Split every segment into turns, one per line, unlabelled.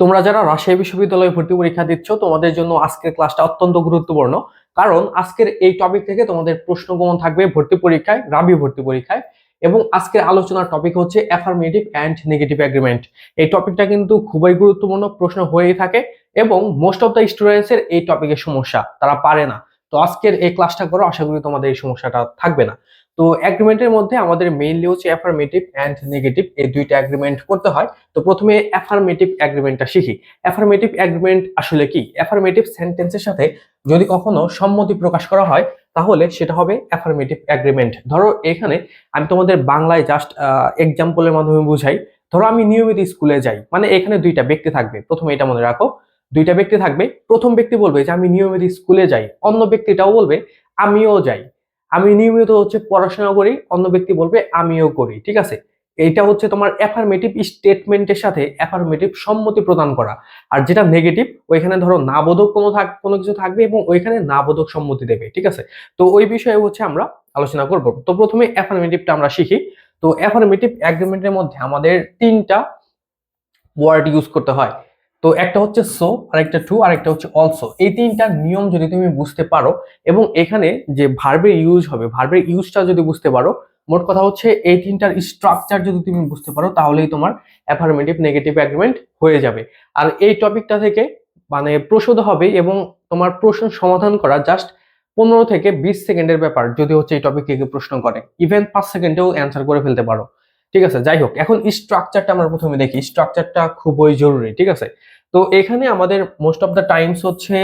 তোমরা যারা রাজশাহী বিশ্ববিদ্যালয়ে ভর্তি পরীক্ষা দিচ্ছ, তোমাদের জন্য আজকের ক্লাসটা অত্যন্ত গুরুত্বপূর্ণ। কারণ আজকের এই টপিক থেকে তোমাদের প্রশ্ন কমন থাকবে ভর্তি পরীক্ষায়, রাবি ভর্তি পরীক্ষায়। এবং আজকের আলোচনার টপিক হচ্ছে অ্যাফার্মেটিভ অ্যান্ড নেগেটিভ এগ্রিমেন্ট এই টপিকটা কিন্তু খুবই গুরুত্বপূর্ণ, প্রশ্ন হয়েই থাকে এবং মোস্ট অফ দ্য স্টুডেন্টসের এই টপিকের সমস্যা তারা পারে না। তো আজকের এই ক্লাসটা করো, আশা করি তোমাদের এই সমস্যাটা থাকবে না। তো অ্যাগ্রিমেন্টের মধ্যে আমাদের মেইনলি হচ্ছে অ্যাফার্মেটিভ অ্যান্ড নেগেটিভ এই দুইটা অ্যাগ্রিমেন্ট করতে হয়। তো প্রথমে অ্যাফার্মেটিভ অ্যাগ্রিমেন্টটা শিখি। অ্যাফার্মেটিভ অ্যাগ্রিমেন্ট আসলে কি? অ্যাফার্মেটিভ সেন্টেন্সের সাথে যদি কখনো সম্মতি প্রকাশ করা হয়, তাহলে সেটা হবে অ্যাফার্মেটিভ অ্যাগ্রিমেন্ট ধরো এখানে আমি তোমাদের বাংলায় জাস্ট এক্সাম্পলের মাধ্যমে বুঝাই। ধরো আমি নিয়মিত স্কুলে যাই মানে এখানে দুইটা ব্যক্তি থাকবে। প্রথমে এটা মনে রাখো, দুইটা ব্যক্তি থাকবে। প্রথম ব্যক্তি বলবে যে আমি নিয়মিত স্কুলে যাই। অন্য ব্যক্তিটাও বলবে, আমিও যাই। আমি নিয়মিত হচ্ছে পড়াশোনা করি, অন্য ব্যক্তি বলবে আমিও করি, ঠিক আছে? এইটা হচ্ছে তোমার অ্যাফার্মেটিভ স্টেটমেন্টের সাথে অ্যাফার্মেটিভ সম্মতি প্রদান করা। আর যেটা নেগেটিভ ওইখানে ধরো না বোধক কোনো থাক, কোনো কিছু থাকবে এবং ওইখানে না বোধক সম্মতি দেবে, ঠিক আছে? তো ওই বিষয়ে হচ্ছে আমরা আলোচনা করব। তো প্রথমে অ্যাফার্মেটিভটা আমরা শিখি। তো অ্যাফার্মেটিভ অ্যাগ্রিমেন্টের মধ্যে আমাদের তিনটা ওয়ার্ড ইউজ করতে হয়। তো একটা হচ্ছে সো আরেকটা টু আরেকটা হচ্ছে অলসো এই তিনটা নিয়ম যদি তুমি বুঝতে পারো, এবং এখানে যে ভার্বের ইউজ হবে ভার্বের ইউজটা যদি বুঝতে পারো, মোট কথা হচ্ছে এই তিনটার স্ট্রাকচার যদি তুমি বুঝতে পারো, তাহলেই তোমার অ্যাফার্মেটিভ নেগেটিভ অ্যাগ্রিমেন্ট হয়ে যাবে। আর এই টপিকটা থেকে মানে প্রশ্ন হবে, এবং তোমার প্রশ্ন সমাধান করা জাস্ট পনেরো থেকে বিশ সেকেন্ডের ব্যাপার, যদি হচ্ছে এই টপিকে কেউ প্রশ্ন করে। ইভেন পাঁচ সেকেন্ডেও অ্যান্সার করে ফেলতে পারো। ঠিক আছে? যাই হোক, এখন স্ট্রাকচারটা আমরা প্রথমে দেখি। স্ট্রাকচারটা খুবই জরুরি, ঠিক আছে? তো এখানে আমাদের মোস্ট অফ দ্য টাইমস হচ্ছে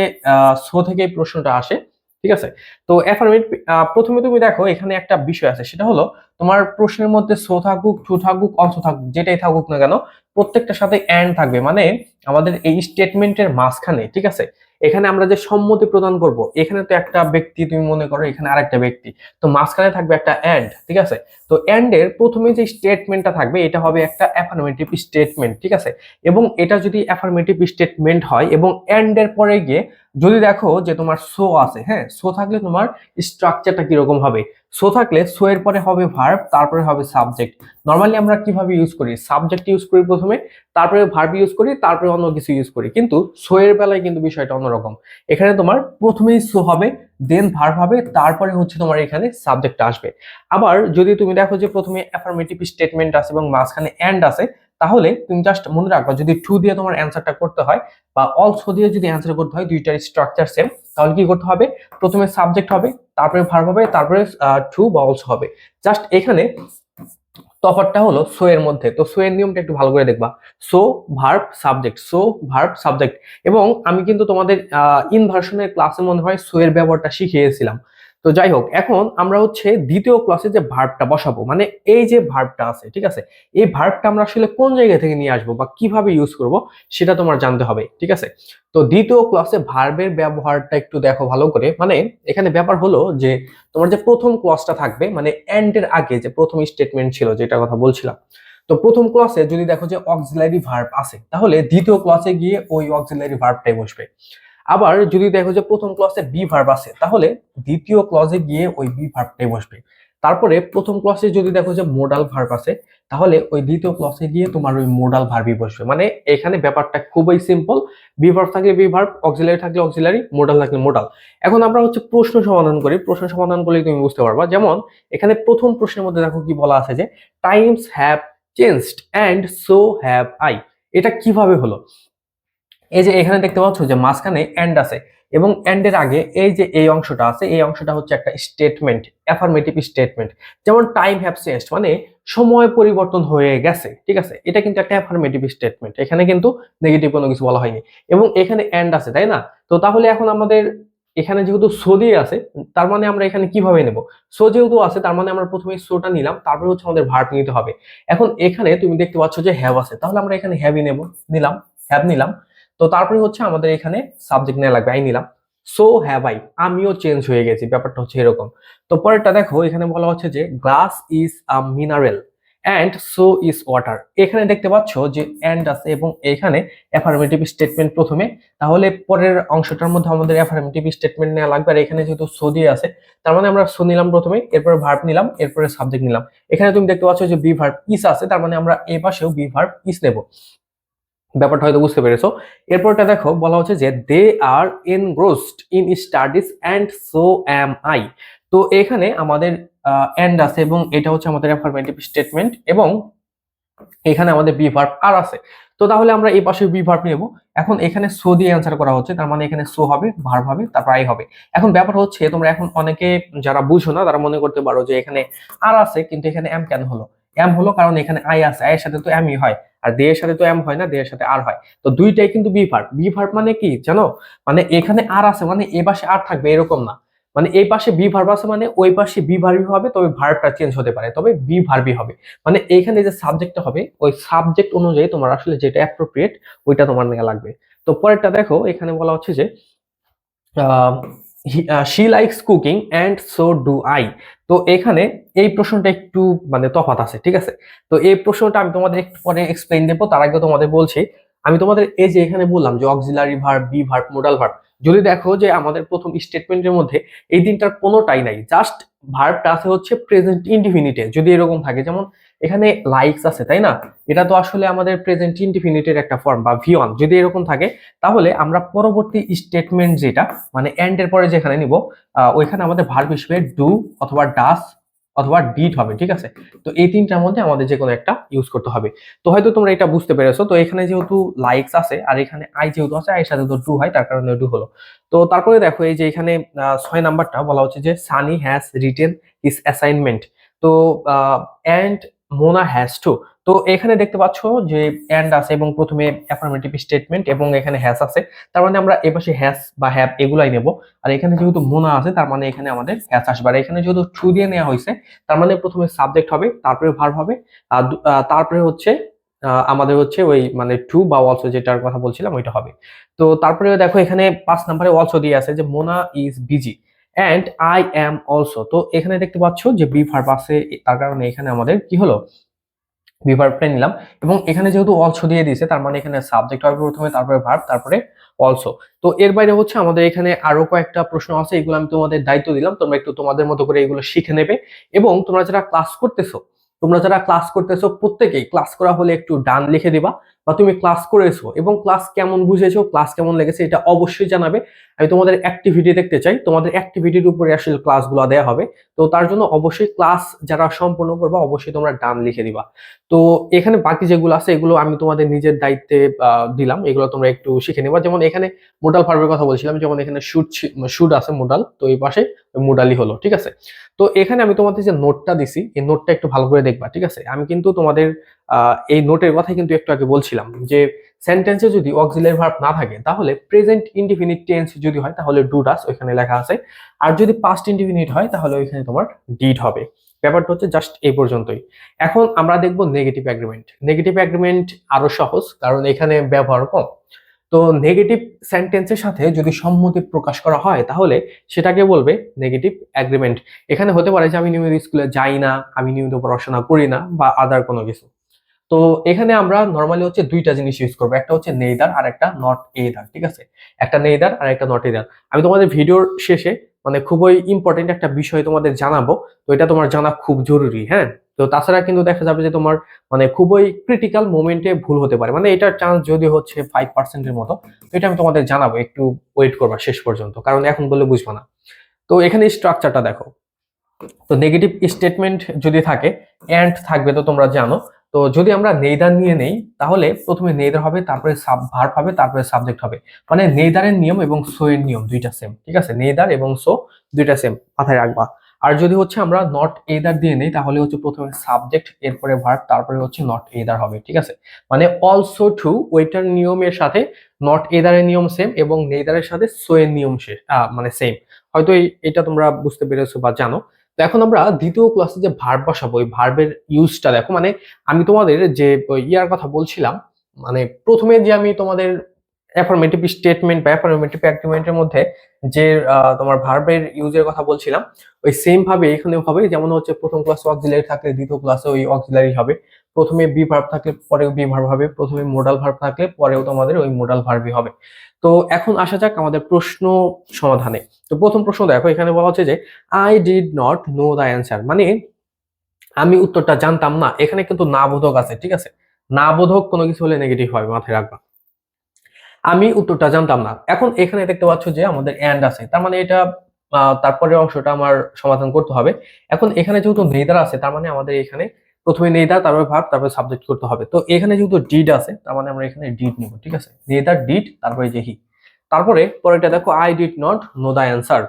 সো থেকে প্রশ্নটা আসে, ঠিক আছে? তো অ্যাফার্মেটিভ প্রথমে তুমি দেখো, এখানে একটা বিষয় আছে, সেটা হলো তোমার প্রশ্নের মধ্যে সো থাকুক টু থাকুক অংশ থাকুক, যেটাই থাকুক না কেন, প্রত্যেকটার সাথে অ্যান্ড থাকবে। মানে আমাদের এই স্টেটমেন্টের মাঝখানে, ঠিক আছে? এখানে আমরা যে সম্মতি প্রদান করব, এখানে তো একটা ব্যক্তি, তুমি মনে করো, এখানে আরেকটা ব্যক্তি। তো মাঝখানে থাকবে একটা অ্যান্ড ঠিক আছে? তো অ্যান্ড এর প্রথমে যে স্টেটমেন্টটা থাকবে, এটা হবে একটা অ্যাফার্মেটিভ স্টেটমেন্ট ঠিক আছে? এবং এটা যদি অ্যাফার্মেটিভ স্টেটমেন্ট হয় এবং অ্যান্ড এর পরে গিয়ে যদি দেখো যে তোমার সো আছে হ্যাঁ? সো থাকলে তোমার স্ট্রাকচারটা কীরকম হবে? সো থাকলে সো এর পরে হবে ভার্ব তারপরে হবে সাবজেক্ট নর্মালি আমরা কীভাবে ইউজ করি? সাবজেক্ট ইউজ করি প্রথমে, তারপরে ভার্ব ইউজ করি, তারপরে অন্য কিছু ইউজ করি। কিন্তু সো এর বেলায় কিন্তু বিষয়টা অন্যরকম। এখানে তোমার প্রথমেই সো হবে দেন ভার্ব হবে, তারপরে হচ্ছে তোমার এখানে সাবজেক্ট আসবে। আবার যদি তুমি দেখো যে প্রথমে অ্যাফার্মেটিভ স্টেটমেন্ট আছে এবং মাঝখানে অ্যান্ড আছে, তাহলে তুমি জাস্ট মনে রাখবা যদি টু দিয়ে তোমার অ্যান্সারটা করতে হয় বা অলসো দিয়ে যদি অ্যান্সার করতে হয় দুইটার স্ট্রাকচার সেম তাহলে কি করতে হবে? প্রথমে সাবজেক্ট হবে, তারপরে ভার্ব হবে, তারপরে টু বা অলসো হবে। জাস্ট এখানে তফাৎটা হলো সো এর মধ্যে। তো সো এর নিয়মটা একটু ভালো করে দেখবা। So verb subject so verb subject এবং আমি কিন্তু তোমাদের ইনভার্সনের ক্লাসে মনে হয় সো এর ব্যবহারটা শিখিয়েছিলাম। তো যাই হোক এখন আমরা হচ্ছে দ্বিতীয় ক্লাসে যে ভার্বটা বসাবো মানে এই যে ভার্বটা আছে, ঠিক আছে? এই ভার্বটা আমরা আসলে কোন জায়গা থেকে নিয়ে আসব বা কীভাবে ইউজ করব সেটা তোমার জানতে হবে, ঠিক আছে? তো দ্বিতীয় ক্লাসে ভার্বের ব্যবহারটা একটু দেখো ভালো করে মানে এখানে ব্যাপার হলো যে তোমার যে প্রথম ক্লাসটা থাকবে মানে এন্ড এর আগে যে প্রথম স্টেটমেন্ট ছিল যেটা কথা বলছিলাম, তো প্রথম ক্লাসে যদি দেখো যে অক্সিলারি ভার্ব আছে, তাহলে দ্বিতীয় ক্লাসে গিয়ে ওই অক্সিলারি ভার্বটাই বসবে। আবার যদি দেখো যে প্রথম ক্লসে বি ভার্ব আছে, তাহলে দ্বিতীয় ক্লজে গিয়ে ওই বি ভার্বটাই বসবে। তারপরে প্রথম ক্লসে যদি দেখো যে মোডাল ভার্ব আছে, তাহলে ওই দ্বিতীয় ক্লসে গিয়ে তোমার ওই মোডাল ভার্বই বসবে। মানে এখানে ব্যাপারটা খুবই সিম্পল বি ভার্ব থাকলে বি ভার্ব অক্সিলারি থাকলে অক্সিলারি মোডাল থাকলে মোডাল এখন আমরা হচ্ছে প্রশ্ন সমাধান করি। প্রশ্ন সমাধান করলে তুমি বুঝতে পারবা। যেমন, এখানে প্রথম প্রশ্নের মধ্যে দেখো কি বলা আছে যে times have changed and so have I এটা কীভাবে হলো? এই যে এখানে দেখতে পাচ্ছ যে মাঝখানে এন্ড আছে এবং এন্ডের আগে এই যে এই অংশটা আছে, এই অংশটা হচ্ছে একটা স্টেটমেন্ট অ্যাফার্মেটিভ স্টেটমেন্ট যেমন টাইম হ্যাভ চেঞ্জড মানে সময় পরিবর্তন হয়ে গেছে, ঠিক আছে? এটা কিন্তু একটা অ্যাফার্মেটিভ স্টেটমেন্ট এখানে কিন্তু নেগেটিভ কোনো কিছু বলা হয়নি। এবং এখানে এন্ড আছে, তাই না? তো তাহলে এখন আমাদের এখানে যেহেতু সো দিয়ে আছে, তার মানে আমরা এখানে কীভাবে নেব? সো যেহেতু আছে, তার মানে আমরা প্রথমে সোটা নিলাম, তারপরে হচ্ছে আমাদের ভার্ব নিতে হবে। এখন এখানে তুমি দেখতে পাচ্ছ যে হ্যাভ আছে, তাহলে আমরা এখানে হ্যাভই নেব, নিলাম হ্যাভ নিলাম। তো তারপরে হচ্ছে আমাদের এখানে সাবজেক্ট নেওয়া লাগবে আই নিলাম। সো হ্যাভ আই আমিও চেঞ্জ হয়ে গেছি, ব্যাপারটা হচ্ছে এরকম। তো পরেরটা দেখো, এখানে বলা হচ্ছে যে glass is a mineral and so is water এখানে দেখতে পাচ্ছ যে অ্যান্ড আছে এবং এখানে অ্যাফার্মেটিভ স্টেটমেন্ট প্রথমে। তাহলে পরের অংশটার মধ্যে আমাদের অ্যাফার্মেটিভ স্টেটমেন্ট নেওয়া লাগবে, আর এখানে যেহেতু সো দিয়ে আছে, তার মানে আমরা সো নিলাম প্রথমে, এরপরে ভার্ব নিলাম, এরপরে সাবজেক্ট নিলাম। এখানে তুমি দেখতে পাচ্ছ যে বি ভার্ব ইস আছে, তার মানে আমরা এ পাশেও বি ভার্ব ইস নেব। ব্যাপারটা হয়তো বুঝতে পেরেছ। এরপরটা দেখো, বলা হচ্ছে যে they are engrossed in studies and so am I তো এখানে আমাদের এন্ড আছে এবং এটা হচ্ছে আমাদের অ্যাফার্মেটিভ স্টেটমেন্ট এবং এখানে আমাদের বি ভার্ব আর আছে। তো তাহলে আমরা এই পাশে বি ভার্ব নেব। এখন এখানে সো দিয়ে অ্যান্সার করা হচ্ছে, তার মানে এখানে সো হবে ভার্ব হবে, তারপর আই হবে। এখন ব্যাপার হচ্ছে, তোমরা এখন অনেকে যারা বুঝো না, তারা মনে করতে পারো যে এখানে আর আছে, কিন্তু এখানে এম কেন হলো? এম হলো কারণ এখানে আই আছে আয়ের সাথে তো এমই হয়। আর দে এর সাথে তো এম হয় না দে এর সাথে আর হয়। তো দুইটাই কিন্তু বি ভার্ব বি ভার্ব মানে কি জানো? মানে এখানে আর আছে মানে এ পাশে আর থাকবে, এরকম না। মানে এই পাশে বি ভার্ব আছে মানে ওই পাশে বি ভার্বি হবে, তবে ভার্বটা চেঞ্জ হতে পারে, তবে বি ভার্বি হবে। মানে এইখানে যে সাবজেক্টটা হবে, ওই সাবজেক্ট অনুযায়ী তোমার আসলে যেটা অ্যাপ্রোপ্রিয়েট ওইটা তোমার নেওয়া লাগবে। তো পরেরটা দেখো, এখানে বলা হচ্ছে যে she likes cooking and so do I তো এখানে এই প্রশ্নটা একটু মানে তফাত আছে, ঠিক আছে? তো এই প্রশ্নটা আমি তোমাদের একটু পরে এক্সপ্লেইন দেবো, তার আগে তোমাদের বলছি। আমি তোমাদের এই যে এখানে বললাম যে auxiliary verb be verb modal verb যদি দেখো যে আমাদের প্রথম স্টেটমেন্টের মধ্যে এই দিনটার কোনোটাই নাই জাস্ট ভার্বটা আছে হচ্ছে প্রেজেন্ট ইনডিফিনিটে যদি এরকম থাকে, যেমন এখানে লাইকস আছে, তাই না? এটা তো আসলে আমাদের প্রেজেন্ট ইনডিফিনিটের একটা ফর্ম বা ভি ওয়ান যদি এরকম থাকে, তাহলে আমরা পরবর্তী স্টেটমেন্ট যেটা মানে এন্ড এর পরে যেখানে নিব ওইখানে আমাদের ভার্ব হিসেবে ডু অথবা ডাস অথবা ডিট হবে, ঠিক আছে? তো এই তিনটার মধ্যে আমাদের যে কোনো একটা ইউজ করতে হবে। তো হয়তো তোমরা এটা বুঝতে পেরেছ, তো এখানে যেহেতু লাইকস আছে, আর এখানে আই যেহেতু আছে আইয়ের সাথে তো ডু হয়, তার কারণে ডু হলো। তো তারপরে দেখো এই যে এখানে ছয় নাম্বারটা বলা হচ্ছে যে Sunny has written his assignment তো অ্যান্ড মোনা হ্যাজ টু তো এখানে দেখতে পাচ্ছ যে অ্যান্ড আছে এবং প্রথমে অ্যাফার্মেটিভ স্টেটমেন্ট এবং এখানে হ্যাস আছে। তার মানে আমরা এপাশে হ্যাস বা হ্যাপ এগুলাই নেব। আর এখানে যেহেতু মোনা আছে, তার মানে এখানে আমাদের হ্যাস আসবে। আর এখানে যেহেতু টু দিয়ে নেওয়া হয়েছে, তার মানে প্রথমে সাবজেক্ট হবে, তারপরে ভার্ব হবে। আর তারপরে হচ্ছে আমাদের হচ্ছে ওই মানে টু বা অলসো যেটার কথা বলছিলাম, ওইটা হবে। তো তারপরে দেখো এখানে পাঁচ নাম্বারে অলসো দিয়ে আছে যে Mona is busy and I am also তো এখানে দেখতে পাচ্ছ যে বি ভার্ব আছে, তার কারণে এখানে আমাদের কি হলো? বি নিলাম। এবং এখানে যেহেতু অলসো দিয়ে দিয়েছে, তার মানে এখানে সাবজেক্ট হবে প্রথমে, তারপরে ভার্ব তারপরে অলসো তো এর বাইরে হচ্ছে আমাদের এখানে আরও কয়েকটা প্রশ্ন আছে, এগুলো আমি তোমাদের দায়িত্ব দিলাম। তোমরা একটু তোমাদের মতো করে এগুলো শিখে নেবে। এবং তোমরা যারা ক্লাস করতেছো, তোমরা যারা ক্লাস করতেছো, প্রত্যেকেই ক্লাস করা হলে একটু ডান লিখে দিবা। বা তুমি ক্লাস করেছ এবং ক্লাস কেমন বুঝেছ ক্লাস কেমন লেগেছে এটা অবশ্যই জানাবে। আমি তোমাদের অ্যাক্টিভিটি দেখতে চাই, তোমাদের অ্যাক্টিভিটির উপরে আসলে ক্লাসগুলো দেওয়া হবে। তো তার জন্য অবশ্যই ক্লাস যারা সম্পূর্ণ করবা, অবশ্যই তোমরা ডান লিখে দিবা। তো এখানে বাকি যেগুলো আছে, এগুলো আমি তোমাদের নিজের দায়িত্বে দিলাম। এগুলো তোমরা একটু শিখে নেবা। যেমন এখানে মোডাল ফার্মের কথা বলছিলাম, যেমন এখানে শুট শুট আছে মোডাল তো এই পাশে মোডালই হলো, ঠিক আছে? তো এখানে আমি তোমাদের যে নোটটা দিছি, এই নোটটা একটু ভালো করে দেখবা, ঠিক আছে? আমি কিন্তু তোমাদের এই নোটের কথা কিন্তু একটু আগে বলছিলাম যে সেন্টেন্সে যদি অক্সিলারি ভার্ব না থাকে, তাহলে প্রেজেন্ট ইনডিফিনিট টেন্স যদি হয়, তাহলে ডু ডাস ওইখানে লেখা আছে। আর যদি পাস্ট ইনডিফিনিট হয়, তাহলে ওইখানে তোমার ডিড হবে। ব্যাপারটা হচ্ছে জাস্ট এই পর্যন্তই। এখন আমরা দেখব নেগেটিভ অ্যাগ্রিমেন্ট নেগেটিভ অ্যাগ্রিমেন্ট আরও সহজ, কারণ এখানে ব্যবহার কম। তো নেগেটিভ সেন্টেন্সের সাথে যদি সম্মতি প্রকাশ করা হয়, তাহলে সেটাকে বলবে নেগেটিভ অ্যাগ্রিমেন্ট এখানে হতে পারে যে আমি নিয়মিত স্কুলে যাই না, আমি নিয়মিত পড়াশোনা করি না, বা আদার কোনো কিছু। তো এখানে আমরা নর্মালি হচ্ছে দুইটা জিনিস ইউজ করব। একটা হচ্ছে নেইদার আর একটা নট এইদার ঠিক আছে? একটা নেইদার আর একটা নট এইদার আমি তোমাদের ভিডিওর শেষে মানে খুবই ইম্পর্টেন্ট একটা বিষয় তোমাদের জানাব। তো এটা তোমার জানা খুব জরুরি হ্যাঁ? তো তাছাড়া কিন্তু দেখা যাবে যে তোমার মানে খুবই ক্রিটিক্যাল মোমেন্টে ভুল হতে পারে। মানে এটার চান্স যদি হচ্ছে ফাইভ পার্সেন্টের মতো, তো এটা আমি তোমাদের জানাব। একটু ওয়েট করবা শেষ পর্যন্ত, কারণ এখন বলে বুঝব না। তো এখানে স্ট্রাকচারটা দেখো। তো নেগেটিভ স্টেটমেন্ট যদি থাকে অ্যান্ড থাকবে তো তোমরা জানো। তো যদি আমরা নেইদার নিয়ে নেই, তাহলে প্রথমে নেইদার হবে, তারপরে সাব ভার্ব হবে, তারপরে সাবজেক্ট হবে। মানে নেইদারের নিয়ম এবং সো এর নিয়ম দুইটা সেম ঠিক আছে? নেইদার এবং সো দুইটা সেম মাথায় রাখবা। আর যদি হচ্ছে আমরা নট এদার দিয়ে নেই, তাহলে হচ্ছে প্রথমে সাবজেক্ট এরপরে ভার্ব তারপরে হচ্ছে নট এদার হবে, ঠিক আছে? মানে অলসো টু ওইটার নিয়মের সাথে নট এদারের নিয়ম সেম এবং নেইদারের সাথে সো এর নিয়ম মানে সেম হয়তো এটা তোমরা বুঝতে পেরেছ বা জানো। তো এখন আমরা দ্বিতীয় ক্লাসে যে ভার্ব বসাবো ওই ভার্বের ইউজটা দেখো মানে আমি তোমাদের যে ইয়ার কথা বলছিলাম মানে প্রথমে যে আমি তোমাদের অ্যাফার্মেটিভ স্টেটমেন্ট বা অ্যাফার্মেটিভ অ্যাগ্রিমেন্টের মধ্যে যে তোমার ভার্বের ইউজের কথা বলছিলাম, ওই সেম ভাবে এখানেও হবে, যেমন হচ্ছে প্রথম ক্লাসে অক্সিলারি থাকলে দ্বিতীয় ক্লাসে ওই অক্সিলারি হবে। প্রথমে বি ভার্ব থাকলে পরেও বি ভার্ব হবে, প্রথমে মোডাল ভার্ব থাকলে পরেও তোমাদের ওই মোডাল ভার্বই হবে। তো এখন আসা যাক আমাদের প্রশ্ন সমাধানে। তো প্রথম প্রশ্ন দেখো, এখানে বলা হচ্ছে যে I did not know the answer মানে আমি উত্তরটা জানতাম না, এখানে কিন্তু না বোধক আছে, ঠিক আছে? না বোধক কোনো কিছু হলে নেগেটিভ হবে মাথায় রাখবা। আমি উত্তরটা জানতাম না। এখন এখানে দেখতে পাচ্ছ যে আমাদের অ্যান্ড আছে, তার মানে এটা তারপরের অংশটা আমার সমাধান করতে হবে। এখন এখানে যেহেতু নেদার আছে, তার মানে আমাদের এখানে প্রথমে নেদার, তারপরে ভার্ব, তারপরে সাবজেক্ট করতে হবে। তো এখানে যেহেতু ডিড আছে, তার মানে আমরা এখানে ডিড নিব, ঠিক আছে? নেদার ডিড তারপরে যে হি তারপরে পরেরটা দেখো I did not know the answer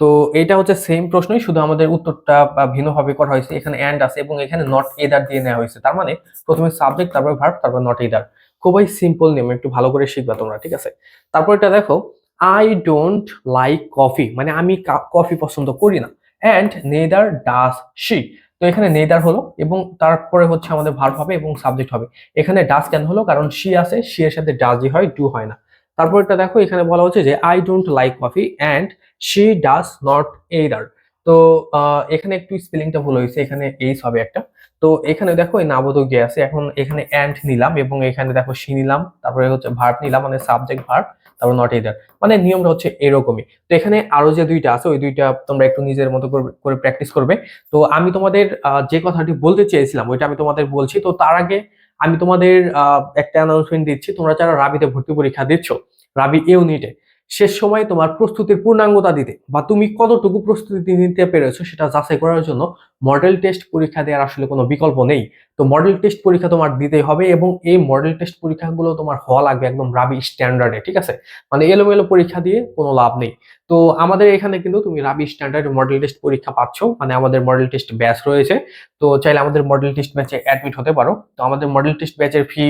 তো এটা হচ্ছে সেম প্রশ্নই, শুধু আমাদের উত্তরটা বা ভিন্নভাবে করা হয়েছে, এখানে অ্যান্ড আছে এবং এখানে নট এদার দিয়ে নেওয়া হয়েছে। তার মানে প্রথমে সাবজেক্ট তারপরে ভার্ব তারপর নট এদার খুবই সিম্পল নিয়ম, একটু ভালো করে শিখবা তোমরা, ঠিক আছে? তারপর এটা দেখো আই ডোন্ট লাইক কফি মানে আমি কফি পছন্দ করি না। অ্যান্ড নেদার ডাস শি তো এখানে নেদার হলো এবং তারপরে হচ্ছে আমাদের ভার্ব হবে এবং সাবজেক্ট হবে। এখানে ডাস কেন হলো? কারণ শি আছে শি এর সাথে ডাসই হয় ডু হয় না। তারপর এটা দেখো, এখানে বলা হচ্ছে যে I don't like coffee and she does not either তো এখানে একটু স্পেলিংটা ভুল হয়েছে, এখানে এইস হবে একটা। তো এখানে দেখো, এই নাবোধক যে আছে, এখন এখানে অ্যান্ড নিলাম এবং এখানে দেখো সি নিলাম, তারপরে হচ্ছে ভার্ব নিলাম মানে সাবজেক্ট ভার্ব তারপর নট এইদার মানে নিয়মটা হচ্ছে এরকমই। তো এখানে আরও যে দুইটা আছে, ওই দুইটা তোমরা একটু নিজের মতো করে- প্র্যাকটিস করবে। তো আমি তোমাদের যে কথাটি বলতে চেয়েছিলাম, ওইটা আমি তোমাদের বলছি। তো তার আগে আমি তোমাদের একটা অ্যানাউন্সমেন্ট দিচ্ছি। তোমরা যারা রাবিতে ভর্তি পরীক্ষা দিচ্ছ, রাবি ইউনিটে শেষ সময় তোমার প্রস্তুতির পূর্ণাঙ্গতা দিতে বা তুমি কতটুকু প্রস্তুতি নিতে পেরেছ সেটা যাচাই করার জন্য মডেল টেস্ট পরীক্ষা দেওয়ার আসলে কোনো বিকল্প নেই। তো মডেল টেস্ট পরীক্ষা তোমার দিতেই হবে এবং এই মডেল টেস্ট পরীক্ষাগুলো তোমার হওয়া লাগবে একদম রাবি স্ট্যান্ডার্ডে ঠিক আছে? মানে এলোমেলো পরীক্ষা দিয়ে কোনো লাভ নেই। তো আমাদের এখানে কিন্তু তুমি রাবি স্ট্যান্ডার্ড মডেল টেস্ট পরীক্ষা পাচ্ছ। মানে আমাদের মডেল টেস্ট ব্যাচ রয়েছে। তো চাইলে আমাদের মডেল টেস্ট ব্যাচে অ্যাডমিট হতে পারো। তো আমাদের মডেল টেস্ট ব্যাচের ফি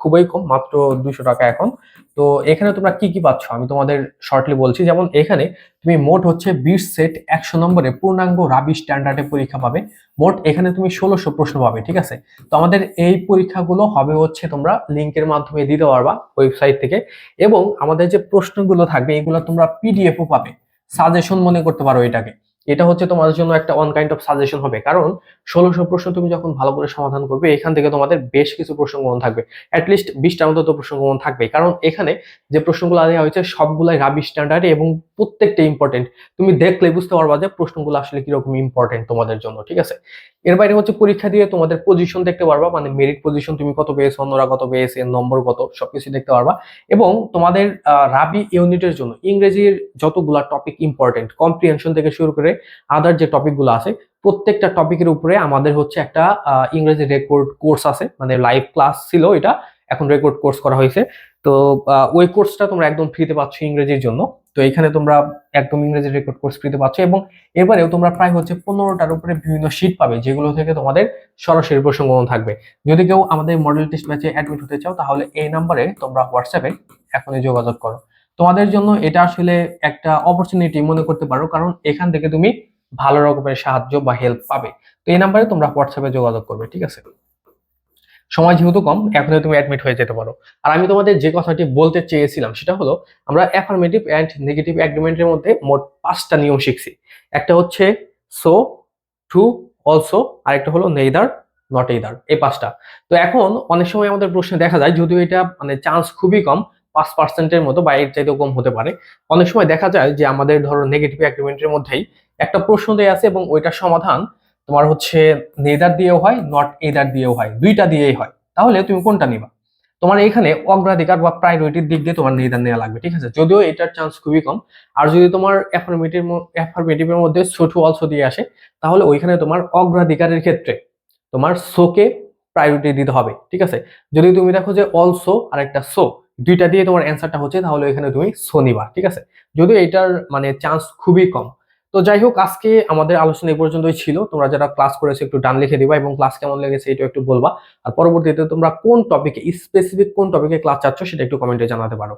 খুবই কম, মাত্র দুশো টাকা এখন। তো এখানে তোমরা কি কি পাচ্ছ? আমি তোমাদের শর্টলি বলছি। যেমন এখানে তুমি মোট হচ্ছে বিশ সেট একশো নম্বরে পূর্ণাঙ্গ রাবি স্ট্যান্ডার্ডে পরীক্ষা পাবে। মোট এখানে তুমি ষোলোশো প্রশ্ন পাবে, ঠিক আছে? তো আমাদের এই পরীক্ষাগুলো হবে হচ্ছে তোমরা লিঙ্কের মাধ্যমে দিতে পারবা ওয়েবসাইট থেকে এবং আমাদের যে প্রশ্নগুলো থাকবে, এগুলো তোমরা পিডিএফও পাবে। সাজেশন মনে করতে পারো এটাকে। এটা হচ্ছে তোমাদের জন্য একটা ওয়ান কাইন্ড অফ সাজেশন হবে। কারণ ষোলোশো প্রশ্ন তুমি যখন ভালো করে সমাধান করবে, এখান থেকে তোমাদের বেশ কিছু প্রশ্ন গ্রহণ থাকবে। অ্যাটলিস্ট বিশটার মতো তো প্রশ্ন গ্রহণ থাকবে কারণ এখানে যে প্রশ্নগুলো দেওয়া হয়েছে, সবগুলাই রাবি স্ট্যান্ডার্ড এবং প্রত্যেকটা ইম্পর্টেন্ট তুমি দেখলে বুঝতে পারবা যে প্রশ্নগুলো আসলে কীরকম ইম্পর্টেন্ট তোমাদের জন্য, ঠিক আছে? এর বাইরে হচ্ছে পরীক্ষা দিয়ে তোমাদের পজিশন দেখতে পারবা মানে মেরিট পজিশন তুমি কত পেয়েছ, অন্যরা কত পেয়েছে, নম্বর কত, সবকিছু দেখতে পারবা। এবং তোমাদের রাবি ইউনিটের জন্য ইংরেজির যতগুলা টপিক ইম্পর্টেন্ট কম্প্রিহেনশন থেকে শুরু করে আদার যে টপিকগুলো আছে, প্রত্যেকটা টপিকের উপরে আমাদের হচ্ছে একটা ইংরেজি রেকর্ড কোর্স আছে। মানে লাইভ ক্লাস ছিল এটা, এখন রেকর্ড কোর্স করা হয়েছে। তো ওই কোর্সটা তোমরা একদম ফ্রিতে পাচ্ছ ইংরেজির জন্য। তো এখানে তোমরা একদম ইংরেজি রেকর্ড কোর্স ফ্রিতে পাচ্ছ এবং এবারেও তোমরা প্রায় হচ্ছে পনেরোটার উপরে বিভিন্ন শীট পাবে, যেগুলো থেকে তোমাদের সরাসরি প্রসঙ্গন থাকবে। যদি কেউ আমাদের মডেল টেস্ট ম্যাচে অ্যাডমিট হতে চাও, তাহলে এই নাম্বারে তোমরা হোয়াটসঅ্যাপে এখনই যোগাযোগ করো। তোমাদের জন্য এটা আসলে একটা অপরচুনিটি মনে করতে পারো, কারণ এখান থেকে তুমি ভালো রকমের সাহায্য বা হেল্প পাবে। তো এই নাম্বারে তোমরা হোয়াটসঅ্যাপে যোগাযোগ করবে, ঠিক আছে? সময় যেহেতু কম, এখনই তুমি অ্যাডমিট হয়ে যেতে পারো। আর আমি তোমাদের যে কথাটি বলতে চেয়েছিলাম, সেটা হলো আমরা অ্যাফার্মেটিভ অ্যান্ড নেগেটিভ অ্যাগ্রিমেন্টের মধ্যে মোট পাঁচটা নিয়ম শিখছি। একটা হচ্ছে সো টু অলসো আরেকটা হলো নেইদার নট এইদার এই পাঁচটা। তো এখন অনেক সময় আমাদের প্রশ্নে দেখা যায়, যদিও এটা মানে চান্স খুবই কম পাঁচ পার্সেন্টের মতো বা এর চাইতেও কম হতে পারে। অনেক সময় দেখা যায় যে আমাদের ধরো নেগেটিভ অ্যাগ্রিমেন্টের মধ্যেই একটা প্রশ্ন দেয়া আছে এবং ওইটার সমাধান তোমার হচ্ছে নেদার দিয়েও হয় নট এদার দিয়েও হয়, দুইটা দিয়েই হয়। তাহলে তুমি কোনটা নিবা? তোমার এখানে অগ্রাধিকার বা প্রায়োরিটির দিক দিয়ে তোমার নেদার নেওয়া লাগবে, ঠিক আছে? যদিও এটার চান্স খুবই কম। আর যদি তোমার অ্যাফার্মেটিভ অ্যাফার্মেটিভের মধ্যে ছোটু অলসো দিয়ে আসে, তাহলে ওইখানে তোমার অগ্রাধিকারের ক্ষেত্রে তোমার সোকে প্রায়োরিটি দিতে হবে, ঠিক আছে? যদি তুমি দেখো যে অলসো আর একটা সো দুইটা দিয়ে তোমার অ্যান্সারটা হচ্ছে, তাহলে এখানে তুমি শনিবার, ঠিক আছে? যদিও এটার মানে চান্স খুবই কম। তো যাই হোক, আজকে আমাদের আলোচনা এই পর্যন্তই ছিল। তোমরা যারা ক্লাস করেছ, একটু ডান লিখে দিবা এবং ক্লাস কেমন লেগেছে এটা একটু বলবা। আর পরবর্তীতে তোমরা কোন টপিকে স্পেসিফিক কোন টপিকে ক্লাস চাচ্ছ, সেটা একটু কমেন্টে জানাতে পারো।